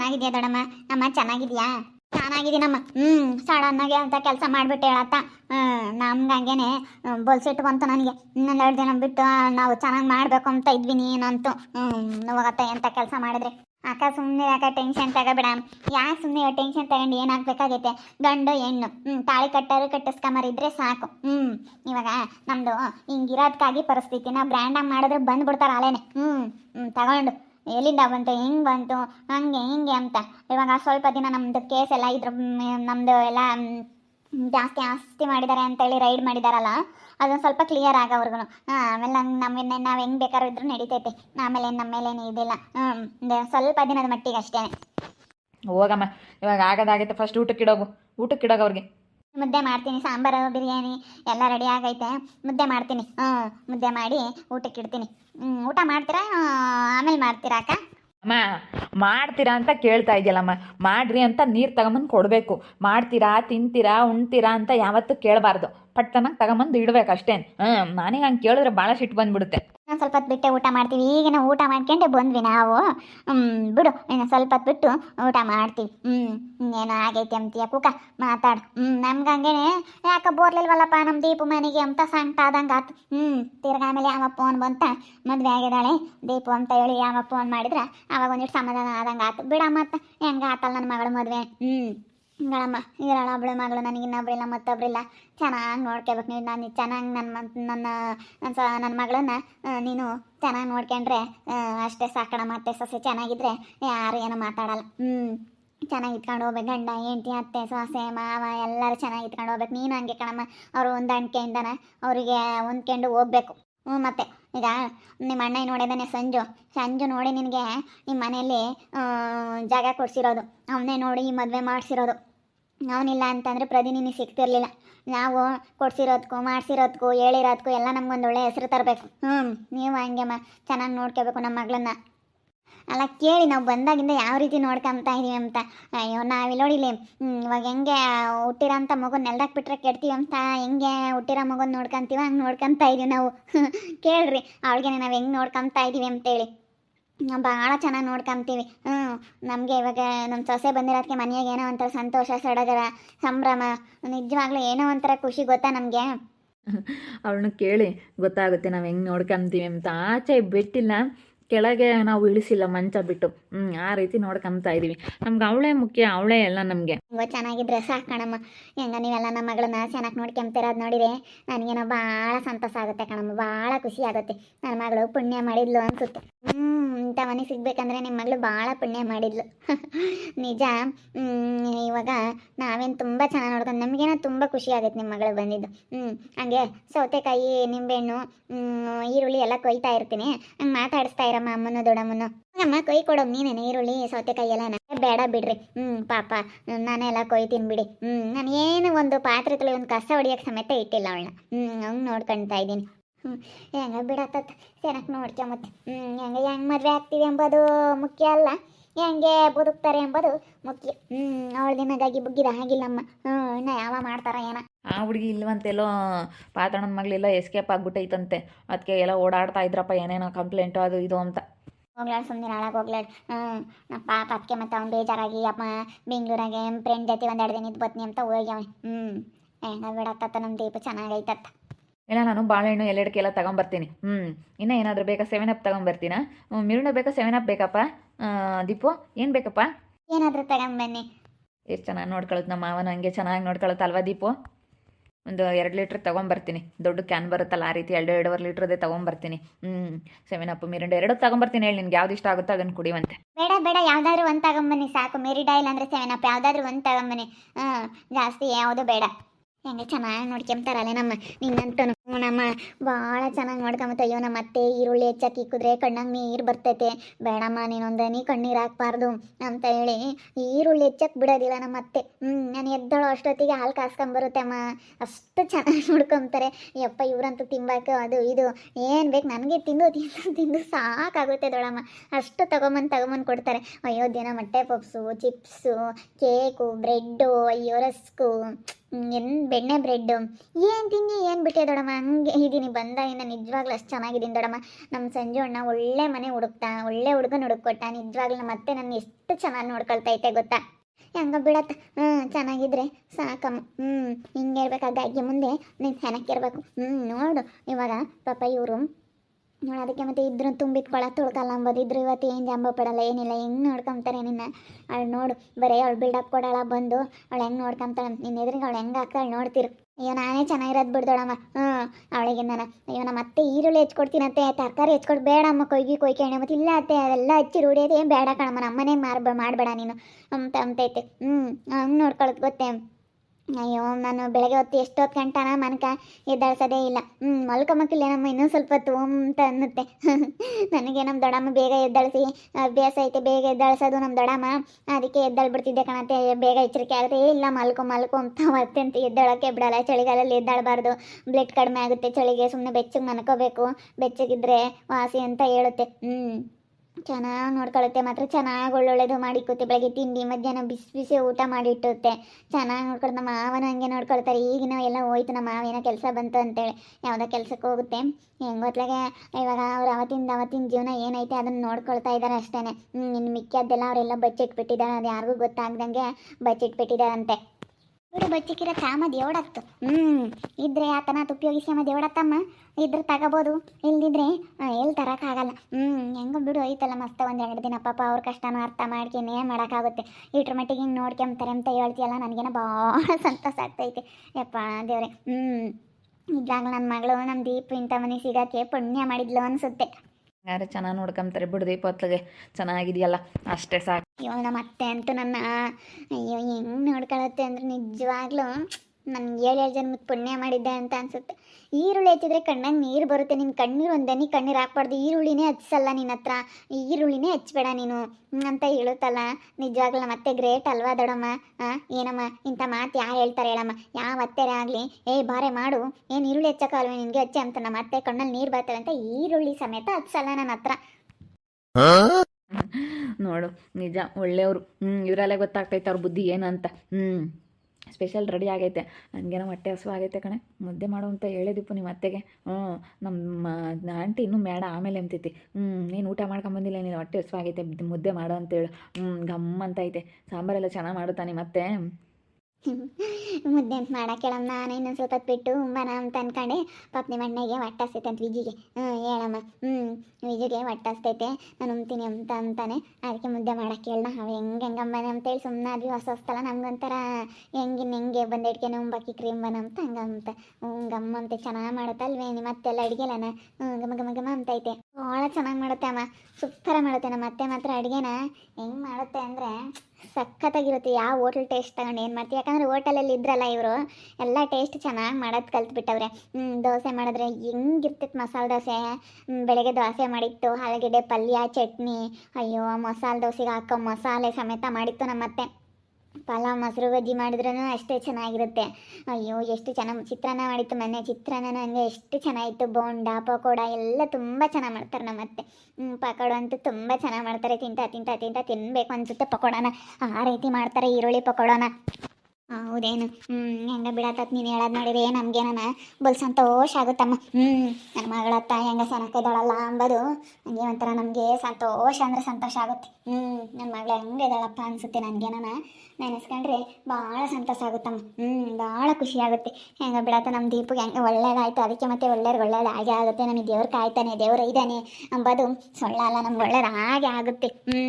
ಚೆನ್ನಾಗಿದ್ಯಾ ದೊಡಮ್ಮ? ಅಮ್ಮ ಚೆನ್ನಾಗಿದ್ಯಾ? ಚೆನ್ನಾಗಿದ್ದೀನಮ್ಮ ಹ್ಞೂ ಸಡನ್ನಾಗೆ ಅಂತ ಕೆಲಸ ಮಾಡಿಬಿಟ್ಟು ಹೇಳತ್ತ. ನಮ್ಗೆ ಹಂಗೇನೆ ಬೊಲ್ಸಿಟ್ಟು ಬಂತು ನನಗೆ. ಇನ್ನೊಂದು ಎರಡು ದಿನ ಬಿಟ್ಟು ನಾವು ಚೆನ್ನಾಗಿ ಮಾಡಬೇಕು ಅಂತ ಇದ್ವಿ ನೀನಂತೂ ಹೋಗತ್ತೆ ಅಂತ ಕೆಲಸ ಮಾಡಿದ್ರೆ. ಅಕ್ಕ ಸುಮ್ಮನೆ ಯಾಕೆ ಟೆನ್ಷನ್ ತಗೋಬೇಡ. ಯಾಕೆ ಸುಮ್ಮನೆ ಟೆನ್ಷನ್ ತಗೊಂಡು ಏನಾಗಬೇಕಾಗೈತೆ? ಗಂಡು, ಹೆಣ್ಣು. ಹ್ಞೂ ತಾಳಿ ಕಟ್ಟೋರು ಕಟ್ಟಿಸ್ಕೊಂಬರಿದ್ರೆ ಸಾಕು. ಹ್ಞೂ ಇವಾಗ ನಮ್ಮದು ಹಿಂಗಿರೋದಕ್ಕಾಗಿ ಪರಿಸ್ಥಿತಿ ನಾವು ಬ್ರ್ಯಾಂಡಾಗಿ ಮಾಡಿದ್ರೆ ಬಂದ್ಬಿಡ್ತಾರೆ ಅಲೇನೆ ಹ್ಞೂ ಹ್ಞೂ ತಗೊಂಡು. ಎಲ್ಲಿಂದ ಬಂತು, ಹೆಂಗೆ ಬಂತು, ಹಂಗೆ ಹಿಂಗೆ ಅಂತ. ಇವಾಗ ಸ್ವಲ್ಪ ದಿನ ನಮ್ಮದು ಕೇಸ್ ಎಲ್ಲ ಇದ್ರ ನಮ್ದು ಎಲ್ಲ ಜಾಸ್ತಿ ಆಸ್ತಿ ಮಾಡಿದ್ದಾರೆ ಅಂತೇಳಿ ರೈಡ್ ಮಾಡಿದಾರಲ್ಲ ಅದೊಂದು ಸ್ವಲ್ಪ ಕ್ಲಿಯರ್ ಆಗವ್ರಿಗೂ ಆಮೇಲೆ ನಂಗೆ ನಮ್ಮ ನಾವು ಹೆಂಗೆ ಬೇಕಾದ್ರೂ ಇದ್ರೂ ನಡೀತೈತೆ. ಆಮೇಲೆ ನಮ್ಮ ಮೇಲೇನು ಇದಿಲ್ಲ. ಹ್ಞೂ ಸ್ವಲ್ಪ ದಿನದ ಮಟ್ಟಿಗೆ ಅಷ್ಟೇ ಹೋಗಮ್ಮ, ಇವಾಗ ಆಗೋದಾಗೈತೆ ಫಸ್ಟ್ ಊಟಕ್ಕೆ ಇಡೋಗು ಊಟಕ್ಕೆ ಇಡೋಗು ಅವ್ರಿಗೆ ಮುದ್ದೆ ಮಾಡ್ತೀನಿ, ಸಾಂಬಾರು, ಬಿರಿಯಾನಿ ಎಲ್ಲ ರೆಡಿ ಆಗೈತೆ. ಮುದ್ದೆ ಮಾಡ್ತೀನಿ. ಹ್ಞೂ ಮುದ್ದೆ ಮಾಡಿ ಊಟಕ್ಕೆ ಇಡ್ತೀನಿ. ಹ್ಞೂ ಊಟ ಮಾಡ್ತೀರಾ? ಆಮೇಲೆ ಮಾಡ್ತೀರಾ ಅಕ್ಕ? ಅಮ್ಮ, ಮಾಡ್ತೀರಾ ಅಂತ ಕೇಳ್ತಾ ಇದೆಯಲ್ಲಮ್ಮ. ಮಾಡ್ರಿ ಅಂತ ನೀರು ತಗೊಂಬಂದು ಕೊಡಬೇಕು. ಮಾಡ್ತೀರಾ, ತಿಂತೀರಾ, ಉಣ್ತೀರಾ ಅಂತ ಯಾವತ್ತೂ ಕೇಳಬಾರ್ದು. ಪಟ್ಟನಾಗ ತಗೊಂಬಂದು ಇಡ್ಬೇಕು ಅಷ್ಟೇ ಹ್ಞೂ ನನಗೆ ಹಂಗೆ ಕೇಳಿದ್ರೆ ಭಾಳ ಸಿಟ್ಟು ಬಂದ್ಬಿಡುತ್ತೆ. ಇನ್ನೊಂದು ಸ್ವಲ್ಪ ಹೊತ್ತು ಬಿಟ್ಟೆ ಊಟ ಮಾಡ್ತೀವಿ. ಈಗ ಊಟ ಮಾಡ್ಕೊಂಡೆ ಬಂದ್ವಿ ನಾವು. ಬಿಡು ಇನ್ನು ಸ್ವಲ್ಪ ಹೊತ್ತು ಬಿಟ್ಟು ಊಟ ಮಾಡ್ತೀವಿ. ಹ್ಞೂ ಏನೋ ಆಗೈತೆ ಅಂತೀಯ ಕುಕ ಮಾತಾಡು. ಹ್ಞೂ ನಮ್ಗೆ ಹಂಗೇನೆ, ಯಾಕೆ ಬೋರ್ಲಿಲ್ವಲ್ಲಪ್ಪ ನಮ್ಮ ದೀಪು ಮನೆಗೆ ಅಂತ ಸಂಕಟ ಆದಂಗೆ ಆತು. ಹ್ಞೂ ತಿರ್ಗ ಆಮೇಲೆ ಯಾವ ಫೋನ್ ಬಂತ? ಮದುವೆ ಆಗಿದ್ದಾಳೆ. ದೀಪು ಅಂತ ಹೇಳಿ ಯಾವ ಫೋನ್ ಮಾಡಿದ್ರೆ? ಅವಾಗ ಒಂದಿಷ್ಟು ಸಮಾಧಾನ ಆದಂಗೆ ಆತು. ಬಿಡ ಮತ್ತೆ ಹೆಂಗೆ ಆತಲ್ಲ ನನ್ನ ಮಗಳ ಮದುವೆ? ಹ್ಞೂ ಹಿಂಗಳಮ್ಮ ಇರಳ ಒಬ್ಳು ಮಗಳು, ನನಗೆ ಇನ್ನೊಬ್ರಿಲ್ಲ ಮತ್ತೊಬ್ರಿಲ್ಲ ಚೆನ್ನಾಗಿ ನೋಡ್ಕೋಬೇಕು ನೀನು. ನಾನು ಚೆನ್ನಾಗಿ ನನ್ನ ನನ್ನ ನನ್ನ ಸ ನನ್ನ ಮಗಳನ್ನ ನೀನು ಚೆನ್ನಾಗಿ ನೋಡ್ಕೊಂಡ್ರೆ ಅಷ್ಟೇ ಸಾಕಣ ಮತ್ತೆ ಸೊಸೆ ಚೆನ್ನಾಗಿದ್ದರೆ ಯಾರು ಏನು ಮಾತಾಡಲ್ಲ. ಹ್ಞೂ ಚೆನ್ನಾಗಿ ಇಟ್ಕೊಂಡು ಹೋಗ್ಬೇಕು. ಗಂಡ, ಹೆಂಡತಿ, ಅತ್ತೆ, ಸೊಸೆ, ಮಾವ, ಎಲ್ಲರೂ ಚೆನ್ನಾಗಿ ಇಟ್ಕೊಂಡು ಹೋಗ್ಬೇಕು. ನೀನು ಹಂಗೆ ಕಣಮ್ಮ. ಅವರು ಹೊಂದಾಣಿಕೆಯಿಂದನ ಅವರಿಗೆ ಹೊಂದ್ಕೊಂಡು ಹೋಗ್ಬೇಕು. ಹ್ಞೂ ಮತ್ತೆ ಈಗ ನಿಮ್ಮ ಅಣ್ಣ ನೋಡಿದಾನೆ ಸಂಜು. ಸಂಜು ನೋಡಿ ನಿನಗೆ ನಿಮ್ಮ ಮನೆಯಲ್ಲಿ ಜಾಗ ಕೊಡಿಸಿರೋದು. ಅವನೇ ನೋಡಿ ಮದುವೆ ಮಾಡಿಸಿರೋದು. ಅವನಿಲ್ಲ ಅಂತಂದರೆ ಪ್ರತಿನಿಧಿ ಸಿಗ್ತಿರ್ಲಿಲ್ಲ. ನಾವು ಕೊಡ್ಸಿರೋದಕ್ಕೂ ಮಾಡಿಸಿರೋದಕ್ಕೂ ಹೇಳಿರೋದಕ್ಕೂ ಎಲ್ಲ ನಮ್ಗೊಂದು ಒಳ್ಳೆ ಹೆಸರು ತರಬೇಕು. ಹ್ಞೂ ನೀವು ಹಂಗೆಮ್ಮ ಚೆನ್ನಾಗಿ ನೋಡ್ಕೋಬೇಕು ನಮ್ಮ ಮಗಳನ್ನ. ಅಲ್ಲ ಕೇಳಿ, ನಾವು ಬಂದಾಗಿಂದ ಯಾವ ರೀತಿ ನೋಡ್ಕೊಂತಾ ಇದೀವಿ ಅಂತ. ಅಯ್ಯೋ ನಾವಿಲ್ಲಿ ನೋಡಿಲಿ ಇವಾಗ ಹೆಂಗೆ ಹುಟ್ಟಿರೋಂಥ ಮಗು ನೆಲ್ದಾಗ ಬಿಟ್ಟರೆ ಕೆಡ್ತೀವಿ ಅಂತ, ಹೆಂಗೆ ಹುಟ್ಟಿರೋ ಮಗನ ನೋಡ್ಕೊಂತೀವಿ ಹಂಗೆ ನೋಡ್ಕೊಂತ ಇದೀವಿ ನಾವು. ಕೇಳ್ರಿ ಅವಳಿಗೆ ನಾವು ಹೆಂಗೆ ನೋಡ್ಕೊತಾ ಇದೀವಿ ಅಂತೇಳಿ. ಭಾಳ ಚೆನ್ನಾಗಿ ನೋಡ್ಕೊಂತೀವಿ. ಹ್ಞೂ ನಮಗೆ ಇವಾಗ ನಮ್ಮ ಸೊಸೆ ಬಂದಿರೋದಕ್ಕೆ ಮನೆಯಾಗ ಏನೋ ಒಂಥರ ಸಂತೋಷ, ಸಡಗರ, ಸಂಭ್ರಮ, ನಿಜವಾಗ್ಲೂ ಏನೋ ಒಂಥರ ಖುಷಿ ಗೊತ್ತಾ ನಮಗೆ? ಅವಳನ್ನ ಕೇಳಿ ಗೊತ್ತಾಗುತ್ತೆ ನಾವು ಹೆಂಗೆ ನೋಡ್ಕೊಂತೀವಿ ಅಂತ. ಆಚೆ ಬಿಟ್ಟಿಲ್ಲ. ಕೆಳಗೆ ನಾವು ಇಳಿಸಿಲ್ಲ ಮಂಚ ಬಿಟ್ಟು. ಹ್ಮ್ ಆ ರೀತಿ ನೋಡ್ಕೊಂತಾ ಇದೀವಿ. ನಮ್ಗೆ ಅವಳೇ ಮುಖ್ಯ ಅವಳೇ ಎಲ್ಲ ನಮಗೆ. ಚೆನ್ನಾಗಿದ್ರೆ ಸಾಕಣಮ್ಮ ಹೆಂಗ ನೀವೆಲ್ಲ ನಮ್ಮ ಮಗಳನ್ನ ಚೆನ್ನಾಗಿ ನೋಡ್ಕೊಂತಿರೋದ್ ನೋಡಿದ್ರೆ ನನಗೇನೋ ಬಹಳ ಸಂತೋಷ ಆಗುತ್ತೆ ಕಣಮ್ಮ. ಬಹಳ ಖುಷಿ ಆಗುತ್ತೆ. ನನ್ನ ಮಗಳು ಪುಣ್ಯ ಮಾಡಿದ್ಲು ಅನ್ಸುತ್ತೆ. ಹ್ಮ್ ಇಂಥ ಮನೆ ಸಿಗ್ಬೇಕಂದ್ರೆ ನಿಮ್ಮ ಮಗಳು ಬಹಳ ಪುಣ್ಯ ಮಾಡಿದ್ಲು. ನಿಜ. ಹ್ಮ್, ಇವಾಗ ನಾವೇನು ತುಂಬಾ ಚೆನ್ನಾಗಿ ನೋಡ್ಕೊಂಡು ನಮಗೇನೋ ತುಂಬಾ ಖುಷಿ ಆಗುತ್ತೆ ನಿಮ್ಮ ಮಗಳು ಬಂದಿದ್ದು. ಹ್ಮ್ ಹಂಗೆ ಸೌತೆಕಾಯಿ ನಿಂಬೆಹಣ್ಣು ಈರುಳ್ಳಿ ಎಲ್ಲ ಕೊಯ್ತಾ ಇರ್ತೀನಿ. ಹಂಗೆ ಮಾತಾಡಿಸ್ತಾ ಇರಮ್ಮ ಅಮ್ಮನ ದೊಡ್ಡಮ್ಮನ. ಅಮ್ಮ ಕೊಯ್ ಕೊಡೋದು ನೀನೇನೆ ಈರುಳ್ಳಿ, ಸೌತೆಕಾಯಿ ಎಲ್ಲ ಬೇಡ ಬಿಡ್ರಿ. ಹ್ಮ್, ಪಾಪ. ನಾನೆಲ್ಲ ಕೊಯ್ ಬಿಡಿ ಹ್ಮ್, ನಾನು ಏನು ಒಂದು ತಲೆ ಒಂದು ಕಸ ಹೊಡಿಯೋಕೆ ಸಮೇತ ಇಟ್ಟಿಲ್ಲ ಅವಳನ್ನ. ಹ್ಮ್, ಹಂಗ್ ನೋಡ್ಕೊಳ್ತಾ ಇದ್ದೀನಿ. ಹ್ಮ್ ಹೆಂಗ ಬಿಡತ್ತ ಚೆನ್ನಾಗಿ ನೋಡ್ಕೊಂಬತ್ತೆ ಹ್ಮ್, ಹೆಂಗ ಹೆಂಗ್ ಮದುವೆ ಆಗ್ತೀವಿ ಎಂಬುದು ಮುಖ್ಯ ಅಲ್ಲ. ಹೆಂಗೆ ಬದುಕ್ತಾರೆ ಎಂಬುದು ಮುಖ್ಯ. ಹ್ಮ್, ಅವಳ ದಿನಗಾಗಿ ಬುಗ್ಗಿದ ಹಾಗಿಲ್ಲಮ್ಮ. ಹ್ಮ್, ಇನ್ನ ಯಾವ ಮಾಡ್ತಾರ ಏನ. ಆ ಹುಡುಗಿ ಇಲ್ವಂತೆಲ್ಲೋ ಪಾತಣ್ಣನ ಮಗಳೆಲ್ಲ ಎಸ್ಕೇಪ್ ಆಗ್ಬಿಟ್ಟೈತಂತೆ. ಅದಕ್ಕೆ ಎಲ್ಲ ಓಡಾಡ್ತಾ ಇದ್ರಪ್ಪ ಏನೇನೋ ಕಂಪ್ಲೇಂಟು ಅದು ಇದು ಅಂತ. ಹೋಗ್ಲಾಡ್ ಸುಮ್ಮನೆ ಹಾಳಾಗಿ ಹೋಗ್ಲಾಡ್ ಹ್ಞೂ ನಮ್ಮ ಪಾಪ ಅದಕ್ಕೆ ಮತ್ತೆ ಅವ್ನು ಬೇಜಾರಾಗಿ ಅಮ್ಮ ಬೆಂಗಳೂರಾಗೆ ಫ್ರೆಂಡ್ ಜೊತೆ ಒಂದೆರಡು ದಿನ ಇದ್ದು ಬತ್ನಿ ಅಂತ ಹೋಗ್ಯಾವ ಹ್ಞೂ ಹೆಂಗ ಬಿಡತ್ತ ನಮ್ಮ ದೀಪ ಚೆನ್ನಾಗೈತತ್ತ ಇಲ್ಲ ನಾನು ಬಾಳೆಹಣ್ಣು ಎಲೆಡಕ್ಕೆ ಎಲ್ಲ ತಗೊಂಬರ್ತೀನಿ. ಹ್ಞೂ ಇನ್ನೂ ಏನಾದರೂ ಬೇಕಾ? ಸೆವೆನ್ ಅಪ್ ತಗೊಂಬರ್ತೀನಾ? ಹ್ಞೂ ಮಿರುಣ ಬೇಕಾ? ಸೆವೆನ್ ಅಪ್ ಬೇಕಪ್ಪ? ದೀಪು ಏನು ಬೇಕಪ್ಪ? ಏನಾದರೂ ತಗೊಂಬನ್ನಿ ಎಷ್ಟು ಚೆನ್ನಾಗಿ ನೋಡ್ಕೊಳತ್ ನಮ್ಮ ಮಾವನ ಹಂಗೆ ಚೆನ್ನಾಗಿ ನೋಡ್ಕೊಳತ್ತಲ್ವಾ ದೀಪು? ಒಂದು ಎರಡು ಲೀಟ್ರ್ ತೊಗೊಂಬರ್ತೀನಿ. ದೊಡ್ಡ ಕ್ಯಾನ್ ಬರುತ್ತಲ್ಲ, ಆ ರೀತಿ ಎರಡು, ಎರಡೂವರೆ ಲೀಟ್ರದೇ ತೊಗೊಂಬರ್ತೀನಿ. ಹ್ಮ್ ಸೆವೆನ್ ಅಪ್ ಮಿರಿಂಡ ಎರಡು ತೊಗೊಂಬರ್ತೀನಿ ಹೇಳಿ, ನಿನ್ಗೆ ಯಾವ್ದು ಇಷ್ಟ ಆಗುತ್ತೋ ಅದನ್ನು ಕುಡಿಯುವಂತೆ. ಬೇಡ ಬೇಡ, ಯಾವ್ದಾದ್ರು ಒಂದು ತಗೊಂಬನ್ನಿ ಸಾಕು. ಮೆರಿಡಾ ಇಲ್ಲ ಅಂದ್ರೆ ಸೆವೆನ್ ಅಪ್ ಯಾವ್ದಾದ್ರು ಒಂದು ತಗೊಂಬನ್ನಿ. ಹಾಂ ಜಾಸ್ತಿ ಯಾವುದು ಬೇಡ. ಹೆಂಗೆ ಚೆನ್ನಾಗಿ ನೋಡ್ಕೊಂತಾರಲ್ಲ ನಮ್ಮ ನಿನ್ನಂತೂ ನಮ್ಮ, ಭಾಳ ಚೆನ್ನಾಗಿ ನೋಡ್ಕೊಂಬತ್ತ ಅಯ್ಯೋ, ನಮ್ಮ ಅತ್ತೆ ಈರುಳ್ಳಿ ಹೆಚ್ಚಾಕಿ ಇಕ್ಕಿದ್ರೆ ಕಣ್ಣಾಗ ನೀರು ಬರ್ತೈತೆ. ಬೇಡಮ್ಮ, ನೀನೊಂದು ನೀ ಕಣ್ಣೀರು ಹಾಕ್ಬಾರ್ದು ಅಂತ ಹೇಳಿ ಈರುಳ್ಳಿ ಹೆಚ್ಚಕ್ಕೆ ಬಿಡೋದಿಲ್ಲ ನಮ್ಮ ಅತ್ತೆ. ಹ್ಞೂ, ನಾನು ಎದ್ದಳು ಅಷ್ಟೊತ್ತಿಗೆ ಹಾಲು ಕಾಸ್ಕೊಂಬರುತ್ತೆ ಅಮ್ಮ. ಅಷ್ಟು ಚೆನ್ನಾಗಿ ನೋಡ್ಕೊಂತಾರೆ. ಯಪ್ಪ, ಇವರಂತೂ ತಿಂಬಾಕು, ಅದು ಇದು. ಏನು ಬೇಕು ನನಗೆ ತಿಂದು ತಿಂದು ತಿಂದು ಸಾಕಾಗುತ್ತೆ ದೊಡಮ್ಮ. ಅಷ್ಟು ತಗೊಂಬಂದು ತಗೊಂಬಂದು ಕೊಡ್ತಾರೆ. ಅಯ್ಯೋ, ದಿನ ಮೊಟ್ಟೆ ಪಪ್ಸು, ಚಿಪ್ಸು, ಕೇಕು, ಬ್ರೆಡ್ಡು, ಅಯ್ಯೋ, ರಸ್ಕು. ಏನು ಬೆಣ್ಣೆ ಬ್ರೆಡ್ಡು. ಏನು ತಿನ್ನಿ, ಏನು ಬಿಟ್ಟೆ ದೊಡಮ್ಮ? ಹಂಗೆ ಇದೀನಿ ಬಂದಾಗಿಂದ ನಿಜವಾಗ್ಲೂ ಅಷ್ಟು ಚೆನ್ನಾಗಿದ್ದೀನಿ ದೊಡಮ್ಮ. ನಮ್ಮ ಸಂಜು ಅಣ್ಣ ಒಳ್ಳೆ ಮನೆ ಹುಡುಕ್ತಾ, ಒಳ್ಳೆ ಹುಡುಗನ ಹುಡುಕೊಟ್ಟ ನಿಜವಾಗ್ಲೂ ಮತ್ತೆ ನನ್ನ ಎಷ್ಟು ಚೆನ್ನಾಗಿ ನೋಡ್ಕೊಳ್ತೈತೆ ಗೊತ್ತಾ? ಹೆಂಗ ಬಿಡತ್ತ. ಹ್ಞೂ ಚೆನ್ನಾಗಿದ್ರೆ ಸಾಕಮ್ಮ. ಹ್ಞೂ ಹಿಂಗೆ ಇರ್ಬೇಕಾಗಿ ಮುಂದೆ ನೀನು ಚೆನ್ನಾಗಿರ್ಬೇಕು ಹ್ಞೂ ನೋಡು, ಇವಾಗ ಪಾಪ ಇವರು ನೋಡಿ, ಅದಕ್ಕೆ ಮತ್ತೆ ಇದ್ರು ತುಂಬಿಟ್ಕೊಳ ತುಳ್ಕಲ್ಲ ಅಂಬೋದು. ಇದ್ರು ಇವತ್ತು ಏನು ಜಂಬ ಪಡಲ್ಲ, ಏನಿಲ್ಲ, ಹೆಂಗೆ ನೋಡ್ಕೊಂತಾರೆ ನಿನ್ನ? ಅವಳು ನೋಡು, ಬರೀ ಅವಳು ಬಿಲ್ಡಪ್ ಕೊಡಲ್ಲ, ಬಂದು ಅವಳು ಹೆಂಗೆ ನೋಡ್ಕೊಂತಾಳೆ ನಿನ್ನ ಎದುರಿಗೆ ಅವಳು ಹೆಂಗೆ ಹಾಕ್ತಾಳೆ ನೋಡ್ತಿರು. ಅಯ್ಯೋ, ನಾನೇ ಚೆನ್ನಾಗಿರೋದು ಬಿಡ್ದೋಳಮ್ಮ. ಹ್ಞೂ ಅವಳಿಗೆ ನಾನು ಅಯ್ಯೋ, ನಮ್ಮ ಅತ್ತೆ ಈರುಳ್ಳಿ ಹೆಚ್ಕೊಡ್ತೀನಂತೆ ತರಕಾರಿ ಹೆಚ್ಕೊಡ್, ಬೇಡಮ್ಮ, ಕೊಯ್ಗಿ ಕೊಯ್ಕೆಣೆ ಮತ್ತೆ ಇಲ್ಲ ಅತ್ತೆ, ಅದೆಲ್ಲ ಹಚ್ಚಿ ರೂಢಿಯೋದು ಬೇಡ ಕಣಮ್ಮ ನಮ್ಮನೆ ಮಾರ್ಬ, ಮಾಡಬೇಡ ನೀನು. ಅಂತ ಅಂತೈತೆ ಹ್ಞೂ, ಹಂಗೆ ನೋಡ್ಕೊಳ್ಳೋದು ಗೊತ್ತೇ? ಅಯ್ಯೋ, ನಾನು ಬೆಳಗ್ಗೆ ಹೊತ್ತು ಎಷ್ಟೊತ್ತು ಗಂಟನ ಮನಕ ಎದ್ದಾಳ್ಸೋದೇ ಇಲ್ಲ. ಹ್ಞೂ ಮಲ್ಕೊಂಬಕ್ಕಿಲ್ಲ ನಮ್ಮ ಇನ್ನೂ ಸ್ವಲ್ಪ ಅಂತ ಅನ್ನುತ್ತೆ. ನನಗೆ ನಮ್ಮ ದೊಡಮ್ಮ ಬೇಗ ಎದ್ದಾಳಿಸಿ, ಅಭ್ಯಾಸ ಐತೆ, ಬೇಗ ಎದ್ದಾಳ್ಸೋದು ನಮ್ಮ ದೊಡಮ್ಮ ಅದಕ್ಕೆ ಎದ್ದಾಳ್ಬಿಡ್ತಿದ್ದೆ ಕಣತ್ತೆ, ಬೇಗ ಎಚ್ಚರಿಕೆ ಆಗುತ್ತೆ. ಇಲ್ಲ, ಮಲ್ಕೊ ಮಲ್ಕೊ ಅಂತ ಮತ್ತೆ ಅಂತ ಎದ್ದಾಳಕ್ಕೆ ಬಿಡಲ್ಲ. ಚಳಿಗಾಲಲ್ಲಿ ಎದ್ದಾಳಬಾರ್ದು. ಬ್ಲಡ್ ಕಡಿಮೆ ಆಗುತ್ತೆ. ಚಳಿಗೆ ಸುಮ್ಮನೆ ಬೆಚ್ಚಗೆ ಮನ್ಕೋಬೇಕು ಬೆಚ್ಚಗಿದ್ರೆ ವಾಸಿ ಅಂತ ಹೇಳುತ್ತೆ. ಹ್ಞೂ ಚೆನ್ನಾಗಿ ನೋಡ್ಕೊಳ್ಳುತ್ತೆ ಮಾತ್ರ ಚೆನ್ನಾಗಿ ಒಳ್ಳೊಳ್ಳೇದು ಮಾಡಿಕ್ಕುತ್ತೆ ಬೆಳಗ್ಗೆ ತಿಂಡಿ, ಮಧ್ಯಾಹ್ನ ಬಿಸಿ ಬಿಸಿ ಊಟ ಮಾಡಿಟ್ಟುತ್ತೆ ಚೆನ್ನಾಗಿ ನೋಡ್ಕೊಂಡು ನಮ್ಮ ಮಾವನ ಹಂಗೆ ನೋಡ್ಕೊಳ್ತಾರೆ. ಈಗಿನ ಎಲ್ಲ ಹೋಯ್ತು. ನಮ್ಮ ಮಾವ ಏನೋ ಕೆಲಸ ಬಂತು ಅಂತೇಳಿ ಯಾವುದೋ ಕೆಲಸಕ್ಕೆ ಹೋಗುತ್ತೆ. ಹೆಂಗೊತ್ಲಾಗೆ ಇವಾಗ ಅವ್ರು ಅವತ್ತಿಂದ ಅವತ್ತಿನ ಜೀವನ ಏನೈತೆ ಅದನ್ನು ನೋಡ್ಕೊಳ್ತಾ ಇದ್ದಾರೆ ಅಷ್ಟೇ ಇನ್ನು ಮಿಕ್ಕಿದ್ದೆಲ್ಲ ಅವರೆಲ್ಲ ಬಚ್ಚಿಟ್ಬಿಟ್ಟಿದ್ದಾರೆ. ಅದು ಯಾರಿಗೂ ಗೊತ್ತಾಗ್ದಂಗೆ ಬಚ್ಚಿಟ್ಬಿಟ್ಟಿದ್ದಾರಂತೆ. ಬಿಡು ಬಚ್ಚಿಕ್ಕಿರ ತಾಮ ದೇವಡತ್ತು ಹ್ಮ್. ಇದ್ರೆ ಆತನ ಉಪಯೋಗಿಸ್ಯಾಮ ದೇವಡತ್ತಮ್ಮ. ಇದ್ರ ತಗೋಬೋದು. ಇಲ್ದಿದ್ರೆ ಎಲ್ಲಿ ಆಗಲ್ಲ ಹ್ಮ್ ಹೆಂಗ ಬಿಡು ಐತಲ್ಲ ಮಸ್ತ ಒಂದ್ ಎರಡು ದಿನ ಪಾಪ ಅವ್ರ ಕಷ್ಟನೂ ಅರ್ಥ ಮಾಡ್ಕೇನೆ ಮಾಡಕ್ ಮಾಡೋಕ್ಕಾಗುತ್ತೆ. ಇಟ್ರ ಮಟ್ಟಿಗೆ ಹಿಂಗ್ ನೋಡ್ಕೊಂತಾರೆ ಅಂತ ಹೇಳ್ತೀಯಲ್ಲ ನನಗೇನೋ ಬಹಳ ಸಂತೋಷ ಆಗ್ತೈತೆ. ಯಪ್ಪ ದೇವ್ರೆ. ಹ್ಮ್. ಇದ್ದಾಗ ನನ್ನ ಮಗಳು ನಮ್ಮ ದೀಪ ಇಂಥ ಮನೆ ಸಿಗಕ್ಕೆ ಪುಣ್ಯ ಮಾಡಿದ್ಲು ಅನಿಸುತ್ತೆ. ಯಾರು ಚೆನ್ನಾಗಿ ನೋಡ್ಕೊಂತಾರೆ ಬಿಡ್ದೀಪ ಹೊತ್ಲಾಗೆ ಚೆನ್ನಾಗಿದೆಯಲ್ಲ, ಅಷ್ಟೇ ಸಾಕು. ಇವಾಗ ನಮ್ಮ ಅತ್ತೆ ಅಂತೂ ನನ್ನ, ಅಯ್ಯೋ, ಹೆಂಗೆ ನೋಡ್ಕೊಳತ್ತೆ ಅಂದ್ರೆ ನಿಜವಾಗ್ಲೂ ನನ್ಗೆ ಏಳು ಏಳು ಜನ್ಮದ ಪುಣ್ಯ ಮಾಡಿದ್ದೆ ಅಂತ ಅನ್ಸುತ್ತೆ. ಈರುಳ್ಳಿ ಹಚ್ಚಿದ್ರೆ ಕಣ್ಣಾಗ ನೀರು ಬರುತ್ತೆ ನಿನ್ನ ಕಣ್ಣೀರು ಒಂದನಿ ಕಣ್ಣೀರು ಹಾಕ್ಬಾರ್ದು. ಈರುಳ್ಳಿನೇ ಹಚ್ಚಲ್ಲ ನಿನ್ನ ಹತ್ರ. ಈರುಳ್ಳಿನೇ ಹಚ್ಬೇಡ ನೀನು. ಹ್ಮ್ ಅಂತ ಹೇಳುತ್ತಲ್ಲ. ನಿಜವಾಗ್ಲೂ ಮತ್ತೆ ಅತ್ತೆ ಗ್ರೇಟ್ ಅಲ್ವಾ ದೊಡಮ್ಮ? ಆ ಏನಮ್ಮ? ಇಂಥ ಮಾತು ಯಾರು ಹೇಳ್ತಾರೆ ಹೇಳಮ್ಮ? ಯಾವ ಅತ್ತೆರೇ ಆಗಲಿ? ಏ ಬಾರೆ ಮಾಡು. ಏನು ಈರುಳ್ಳಿ ಹಚ್ಚಕ್ಕಲ್ವ ನಿನಗೆ ಹಚ್ಚಿ ಅಂತ ನಮ್ಮ ಅತ್ತೆ ಕಣ್ಣಲ್ಲಿ ನೀರು ಬರ್ತವೆ ಅಂತ ಈರುಳ್ಳಿ ಸಮೇತ ಹಚ್ಚಲ್ಲ ನನ್ನ ಹತ್ರ. ನೋಡು ನಿಜ ಒಳ್ಳೆಯವರು. ಹ್ಞೂ ಇವರಲ್ಲೇ ಗೊತ್ತಾಗ್ತೈತೆ ಅವ್ರ ಬುದ್ಧಿ ಏನಂತ. ಹ್ಞೂ ಸ್ಪೆಷಲ್ ರೆಡಿ ಆಗೈತೆ. ನನಗೇನೋ ಹೊಟ್ಟೆ ಹಸು ಆಗೈತೆ ಕಣೆ. ಮುದ್ದೆ ಮಾಡು ಅಂತ ಹೇಳಿದಿಪ್ಪು ನಿಮ್ಮ ಅತ್ತೆಗೆ ಹ್ಞೂ ನಮ್ಮ ಆಂಟಿ ಇನ್ನೂ ಮೇಡ ಆಮೇಲೆ ಎಂತೈತಿ ಹ್ಞೂ ನೀನು ಊಟ ಮಾಡ್ಕೊಂಬಂದಿಲ್ಲ, ನೀನು ಹೊಟ್ಟೆ ಹಸು ಆಗೈತೆ ಮುದ್ದೆ ಮಾಡು ಅಂತೇಳು. ಹ್ಞೂ ಘಮ್ ಅಂತ ಐತೆ. ಸಾಂಬಾರೆಲ್ಲ ಚೆನ್ನಾಗಿ ಮಾಡುತ್ತಾ ನಿಮ್ಮ ಅತ್ತೆ? ಮುದ್ದೆ ಅಂತ ಮಾಡಕ್ಕೆ ನಾನು ಇನ್ನೊಂದು ಸ್ವಲ್ಪ ಹೊತ್ತು ಬಿಟ್ಟು ಉಂಬನ ಅಂತ ಅನ್ಕೊಂಡೆ. ಪಾಪ ನಿಮ್ಮ ಅಣ್ಣಗೆ ಹೊಟ್ಟಸ್ತೈತೆ ಅಂತ ವಿಜಿಗೆ. ಹ್ಞೂ ಹೇಳಮ್ಮ. ಹ್ಞೂ ವಿಜಿಗೆ ಹೊಟ್ಟಸ್ತೈತೆ ನಾನು ಉಂಬ್ತೀನಿ ಅಂತ ಅಂತಾನೆ. ಅದಕ್ಕೆ ಮುದ್ದೆ ಮಾಡಕ್ಕೆ ಹೇಳಣ ಅವ್ ಹೆಂಗೆ ಹೆಂಗಮ್ಮನೆ ಅಂತೇಳಿ ಸುಮ್ಮನೆ ಆದ್ವಿ, ಹೊಸ ಹೊಸ್ತಲ್ಲ ನಮ್ಗೊಂಥರ ಹೆಂಗಿನ್ ಹೆಂಗೆ ಬಂದಿಡ್ಕೆ ಉಂಬಾಕಿ ಕ್ರೀಮ್ ಬನ ಅಂತ ಹಂಗಂತ ಹ್ಞೂ ಗಮ್ಮ ಅಂತ ಚೆನ್ನಾಗಿ ಮಾಡುತ್ತಲ್ವೇ ನಿಮ್ಮ ಅತ್ತೆಲ್ಲ ಅಡುಗೆಲನ? ಹ್ಞೂ ಗಮ ಗಮ ಗಮ ಅಂತೈತೆ ಭಾಳ ಚೆನ್ನಾಗಿ ಮಾಡುತ್ತೆ ಅಮ್ಮ. ಸೂಪರ್ ಮಾಡುತ್ತೆ ನಮ್ಮ ಅತ್ತೆ ಮಾತ್ರ ಅಡುಗೆನ. ಹೆಂಗೆ ಮಾಡುತ್ತೆ ಅಂದರೆ ಸಖತ್ತಾಗಿರುತ್ತೆ. ಯಾವ ಹೋಟೆಲ್ ಟೇಸ್ಟ್ ತಗೊಂಡು ಏನು ಮಾಡ್ತೀವಿ ಯಾಕಂದ್ರೆ ಹೋಟೆಲಲ್ಲಿ ಇದ್ರಲ್ಲ ಇವರು, ಎಲ್ಲ ಟೇಸ್ಟ್ ಚೆನ್ನಾಗಿ ಮಾಡೋದು ಕಲ್ತ್ಬಿಟ್ಟವ್ರೆ. ಬಿಟ್ಟವ್ರೆ ದೋಸೆ ಮಾಡಿದ್ರೆ ಹೆಂಗಿರ್ತೈತೆ ಮಸಾಲೆ ದೋಸೆ? ಬೆಳಗ್ಗೆ ದೋಸೆ ಮಾಡಿತ್ತು ಆಲೂಗೆಡ್ಡೆ ಪಲ್ಯ, ಚಟ್ನಿ. ಅಯ್ಯೋ, ಮಸಾಲೆ ದೋಸೆಗೆ ಹಾಕೋ ಮಸಾಲೆ ಸಮೇತ ಮಾಡಿತ್ತು ನಮ್ಮತ್ತೆ. ಪಲಾವ್ ಮೊಸರು ಬಜ್ಜಿ ಮಾಡಿದ್ರೂ ಅಷ್ಟೇ ಚೆನ್ನಾಗಿರುತ್ತೆ. ಅಯ್ಯೋ, ಎಷ್ಟು ಚೆನ್ನಾಗಿ ಚಿತ್ರಾನ್ನ ಮಾಡಿತ್ತು ಮೊನ್ನೆ. ಚಿತ್ರಾನ್ನ ನನಗೆ ಎಷ್ಟು ಚೆನ್ನಾಗಿತ್ತು. ಬೋಂಡ, ಪಕೋಡ ಎಲ್ಲ ತುಂಬ ಚೆನ್ನಾಗಿ ಮಾಡ್ತಾರೆ ನಮ್ಮತ್ತೆ ಹ್ಞೂ ಪಕೋಡ ಅಂತೂ ತುಂಬ ಚೆನ್ನಾಗಿ ಮಾಡ್ತಾರೆ. ತಿಂತ ತಿಂತ ತಿಂತ ತಿನ್ನಬೇಕು ಅನಿಸುತ್ತೆ ಪಕೋಡನ. ಆ ರೀತಿ ಮಾಡ್ತಾರೆ ಈರುಳ್ಳಿ ಪಕೋಡನ. ಹೌದೇನು? ಹ್ಞೂ ಹೆಂಗ ಬಿಡತ್ತತ್ ನೀನು ಹೇಳೋದು ನೋಡಿದ್ರೆ ನಮಗೇನ ಬಲ್ ಸಂತೋಷ ಆಗುತ್ತಮ್ಮ. ಹ್ಞೂ ನನ್ನ ಮಗಳತ್ತ ಹೆಂಗ ಸನಕಿದ್ದಾಳಲ್ಲ ಅಂಬದು ಹಂಗೆ ಒಂಥರ ನಮಗೆ ಸಂತೋಷ ಅಂದರೆ ಸಂತೋಷ ಆಗುತ್ತೆ. ಹ್ಞೂ ನನ್ನ ಮಗಳ ಹೆಂಗೆ ಇದ್ದಾಳಪ್ಪ ಅನಿಸುತ್ತೆ ನನಗೇನ ನೆನೆಸ್ಕೊಂಡ್ರೆ ಬಹಳ ಸಂತೋಷ ಆಗುತ್ತಮ್ಮ. ಹ್ಞೂ ಭಾಳ ಖುಷಿ ಆಗುತ್ತೆ. ಹೆಂಗ ಬಿಡತ್ತ ನಮ್ಮ ದೀಪಿಗೆ ಹೆಂಗೆ ಒಳ್ಳೇದಾಯ್ತು, ಅದಕ್ಕೆ ಮತ್ತೆ ಒಳ್ಳೇದು ಒಳ್ಳೇದು ಹಾಗೆ ಆಗುತ್ತೆ. ನಮಗೆ ದೇವ್ರು ಕಾಯ್ತಾನೆ, ದೇವ್ರು ಇದ್ದಾನೆ ಅಂಬದು ಸೊಳ್ಳ ಅಲ್ಲ, ನಮ್ಗೆ ಒಳ್ಳೇದು ಹಾಗೆ ಆಗುತ್ತೆ. ಹ್ಞೂ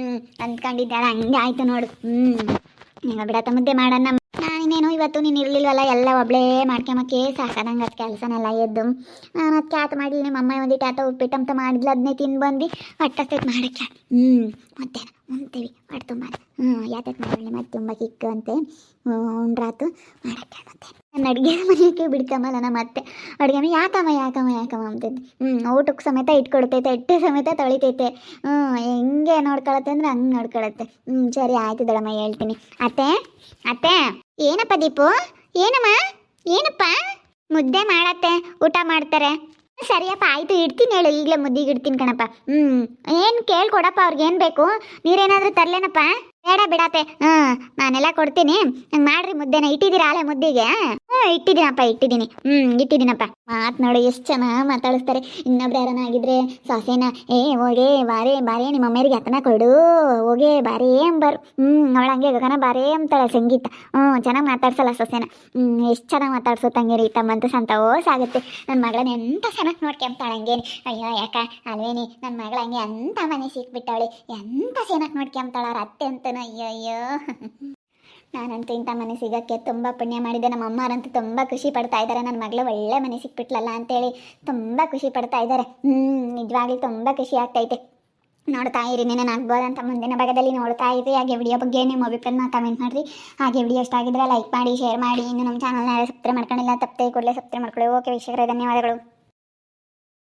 ಅಂದ್ಕೊಂಡಿದ್ದಾಳೆ ಹಂಗೆ ಆಯ್ತು ನೋಡು. ಹ್ಞೂ ಹೆಂಗ ಬಿಡತ್ತ ಮುದ್ದೆ ಮಾಡೋಣ ನಾನಿನ್ನೇನು ಇವತ್ತು ನೀನು ಇರಲಿಲ್ವಲ್ಲ, ಎಲ್ಲ ಒಬ್ಳೇ ಮಾಡ್ಕೊಂಬಕ್ಕೆ ಸಾಕಾದಂಗೆ ಅದು ಕೆಲಸನೆಲ್ಲ ಎದ್ದು. ನಾನು ಅದು ಆತ ಮಾಡಿ ನಿಮ್ಮ ಅಮ್ಮ ಒಂದಿಟ್ಟು ಆತ ಉಪ್ಪಿಟ್ಟು ಅಂತ ಮಾಡಿದ್ಲು ಅದನ್ನೇ ತಿಂದು ಬಂದು ಹೊಟ್ಟಸ್ತೈತೆ ಮಾಡಕ್ಕೆ. ಹ್ಞೂ ಮತ್ತೆ ಉಣ್ತೀವಿ, ಹೊಟ್ಟೆ ತುಂಬ. ಹ್ಞೂ ಯಾತಕ್ಕೆ ಮಾಡಲಿ, ಮತ್ತೆ ತುಂಬ ಕಿಕ್ಕು ಅಂತೆ. ಉಂಡ್ರಾತು ಮಾಡಕ್ಕೆ ಮತ್ತೆ. ನನ್ನ ಅಡುಗೆ ಮನೆಯಕ್ಕೆ ಬಿಡ್ಕೊಂಬಲ್ಲ ನಮ್ಮ ಅತ್ತೆ ಅಡುಗೆ ಯಾಕಮ್ಮ ಯಾಕಮ್ಮ ಯಾಕಮ್ಮ ಅಂತೈತೆ ಹ್ಞೂ ಊಟಕ್ಕೆ ಸಮೇತ ಇಟ್ಕೊಡ್ತೈತೆ ಇಟ್ಟು ಸಮೇತ ತೊಳಿತೈತೆ. ಹ್ಞೂ ಹೆಂಗೆ ನೋಡ್ಕೊಳತ್ತೆ ಅಂದ್ರೆ ಹಂಗೆ ನೋಡ್ಕೊಳತ್ತೆ. ಹ್ಞೂ ಸರಿ ಆಯ್ತು ದೊಡಮ್ಮ ಹೇಳ್ತೀನಿ. ಅತ್ತೆ ಅತ್ತೆ, ಏನಪ್ಪ ದೀಪು? ಏನಮ್ಮ? ಏನಪ್ಪ? ಮುದ್ದೆ ಮಾಡತ್ತೆ, ಊಟ ಮಾಡ್ತಾರೆ. ಸರಿಯಪ್ಪ, ಆಯ್ತು, ಇಡ್ತೀನಿ ಹೇಳು, ಈಗಲೇ ಮುದ್ದಿಗೆ ಇಡ್ತೀನಿ ಕಣಪ್ಪ. ಹ್ಞೂ ಏನು ಕೇಳ್ಕೊಡಪ್ಪ, ಅವ್ರಿಗೆ ಏನು ಬೇಕು? ನೀರೇನಾದರೂ ತರಲೇನಪ್ಪ? ಬೇಡ ಬಿಡಪ್ಪೆ ಹ್ಮ್ ನಾನೆಲ್ಲ ಕೊಡ್ತೀನಿ. ಹಂಗ್ ಮಾಡ್ರಿ ಮುದ್ದೆನ. ಇಟ್ಟಿದ್ದೀರಾ ಆಲೆ ಮುದ್ದೆಗೆ? ಹ್ಮ್ ಇಟ್ಟಿದ್ದೀನಪ್ಪ ಇಟ್ಟಿದೀನಿ ಹ್ಮ್ ಇಟ್ಟಿದ್ದೀನಪ್ಪ. ಮಾತ್ ನೋಡಿ, ಎಷ್ಟು ಚೆನ್ನಾಗಿ ಮಾತಾಡಿಸ್ತಾರೆ. ಇನ್ನೊಬ್ರು ಯಾರನ ಆಗಿದ್ರೆ, ಸೊಸೆನ, ಏ, ಹೋಗೆ, ಬಾರೆ, ಬಾರಿ, ನಿಮ್ಮ ಅಮ್ಮೇರಿಗೆ ಹತ್ತನ ಕೊಡು. ಹೋಗೆ, ಬಾರೇ ಅಂಬರು. ಹ್ಞೂ ಅವಳಂಗೆ ಗಗನ ಬಾರೇ ಅಂತಾಳೆ ಸಂಗೀತ. ಹ್ಮ್ ಚೆನ್ನಾಗ್ ಮಾತಾಡ್ಸಲ್ಲ ಸೊಸೆನ. ಹ್ಮ್ ಎಷ್ಟು ಚೆನ್ನಾಗ್ ಮಾತಾಡ್ಸೋ ತಂಗಿರಿ ತಮ್ಮಂತ ಸಂತೋಷ ಆಗುತ್ತೆ. ನನ್ನ ಮಗಳನ್ನ ಎಂತ ಚೆನ್ನಾಗಿ ನೋಡ್ಕೊಂತಾಳೆ ಹಂಗೇನಿ ಅಯ್ಯೋ, ಯಾಕ, ಅಲ್ವೇನಿ? ನನ್ನ ಮಗಳ ಹಂಗೆ ಮನೆ ಸಿಕ್ಬಿಟ್ಟಾಳೆ ಎಂತ ಚೆನ್ನಾಗಿ ನೋಡ್ಕೊಂತಾಳ ಅವ್ರ ಅತ್ತೆ ಅಂತನೂ ಅಯ್ಯಯ್ಯೋ. ಅಯ್ಯೋ ನಾನಂತೂ ಇಂಥ ಮನೆ ಸಿಗೋಕ್ಕೆ ತುಂಬ ಪುಣ್ಯ ಮಾಡಿದೆ. ನಮ್ಮ ಅಮ್ಮರಂತೂ ತುಂಬ ಖುಷಿ ಪಡ್ತಾ ಇದ್ದಾರೆ. ನನ್ನ ಮಗಳು ಒಳ್ಳೆ ಮನೆ ಸಿಕ್ಬಿಟ್ಲಲ್ಲ ಅಂತೇಳಿ ತುಂಬ ಖುಷಿ ಪಡ್ತಾ ಇದ್ದಾರೆ. ಹ್ಞೂ ನಿಜವಾಗ್ಲೂ ತುಂಬ ಖುಷಿ ಆಗ್ತೈತೆ. ನೋಡ್ತಾ ಇರಿ, ನೆನೆ ಆಗ್ಬೋದಂತ ಮುಂದಿನ ಭಾಗದಲ್ಲಿ ನೋಡ್ತಾ ಇರಿ. ಹಾಗೆ ವಿಡಿಯೋ ಬಗ್ಗೆ ನಿಮ್ಮ ಅಭಿಪ್ರಾಯನ ಕಮೆಂಟ್ ಮಾಡಿರಿ. ಹಾಗೆ ವಿಡಿಯೋ ಇಷ್ಟ ಆಗಿದ್ರೆ ಲೈಕ್ ಮಾಡಿ ಶೇರ್ ಮಾಡಿ. ಇನ್ನು ನಮ್ಮ ಚಾನಲ್ನ ಸಬ್ಸ್ಕ್ರೈಬ್ ಮಾಡ್ಕೊಂಡಿಲ್ಲ, ತಪ್ಪದೆ ಕೂಡಲೇ ಸಬ್ಸ್ಕ್ರೈಬ್ ಮಾಡ್ಕೊಳ್ಳಿ. ಓಕೆ ವೀಕ್ಷಕರೇ, ಧನ್ಯವಾದಗಳು.